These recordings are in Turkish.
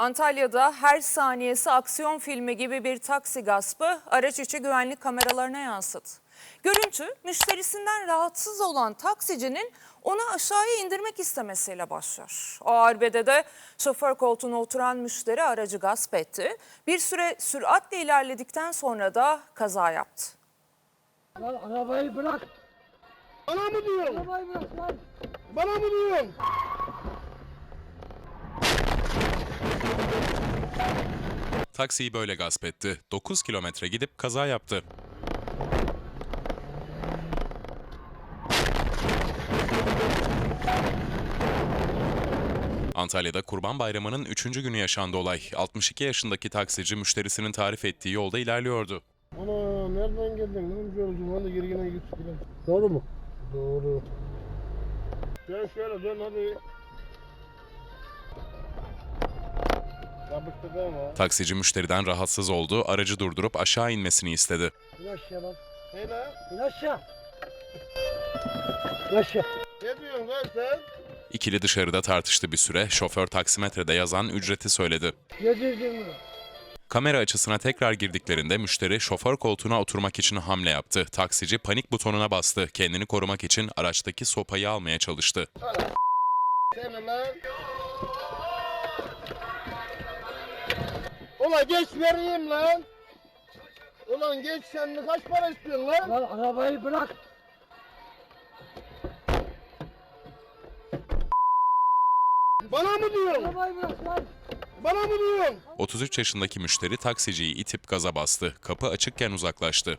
Antalya'da her saniyesi aksiyon filmi gibi bir taksi gaspı araç içi güvenlik kameralarına yansıdı. Görüntü müşterisinden rahatsız olan taksicinin onu aşağıya indirmek istemesiyle başlıyor. O arbedede şoför koltuğuna oturan müşteri aracı gasp etti. Bir süre süratle ilerledikten sonra da kaza yaptı. Lan arabayı bırak. Bana mı diyorsun? Arabayı bırak lan. Bana mı diyorsun? Taksiyi böyle gasp etti. 9 kilometre gidip kaza yaptı. Antalya'da Kurban Bayramı'nın 3. günü yaşandı olay. 62 yaşındaki taksici müşterisinin tarif ettiği yolda ilerliyordu. Ana nereden geldin? Lan yolcum hadi geri gene git. Doğru mu? Doğru. Dön şöyle dön hadi. Ama. Taksici müşteriden rahatsız oldu, aracı durdurup aşağı inmesini istedi. İn aşağı lan. Hey lan. İn aşağı. İn aşağı. Ne diyorsun lan sen? İkili dışarıda tartıştı bir süre, şoför taksimetrede yazan ücreti söyledi. Yedirdin mi? Kamera açısına tekrar girdiklerinde müşteri şoför koltuğuna oturmak için hamle yaptı. Taksici panik butonuna bastı. Kendini korumak için araçtaki sopayı almaya çalıştı. Seni lan. Ulan geç vereyim lan. Ulan geç sen de kaç para istiyorsun lan? Lan arabayı bırak. Bana mı diyorsun? Arabayı bırak lan. Bana mı diyorsun? 33 yaşındaki müşteri taksiciyi itip gaza bastı. Kapı açıkken uzaklaştı.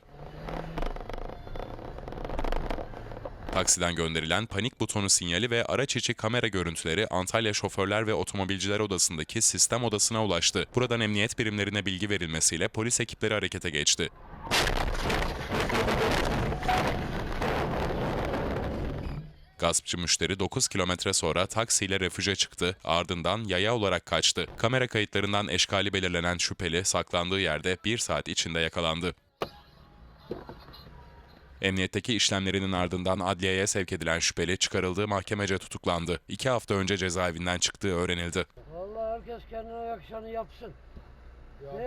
Taksiden gönderilen panik butonu sinyali ve araç içi kamera görüntüleri Antalya Şoförler ve Otomobilciler Odası'ndaki sistem odasına ulaştı. Buradan emniyet birimlerine bilgi verilmesiyle polis ekipleri harekete geçti. Gaspçı müşteri 9 kilometre sonra taksiyle refüje çıktı, ardından yaya olarak kaçtı. Kamera kayıtlarından eşkali belirlenen şüpheli saklandığı yerde bir saat içinde yakalandı. Emniyetteki işlemlerinin ardından adliyeye sevk edilen şüpheli çıkarıldığı mahkemece tutuklandı. İki hafta önce cezaevinden çıktığı öğrenildi. Vallahi herkes kendine yakışanı yapsın.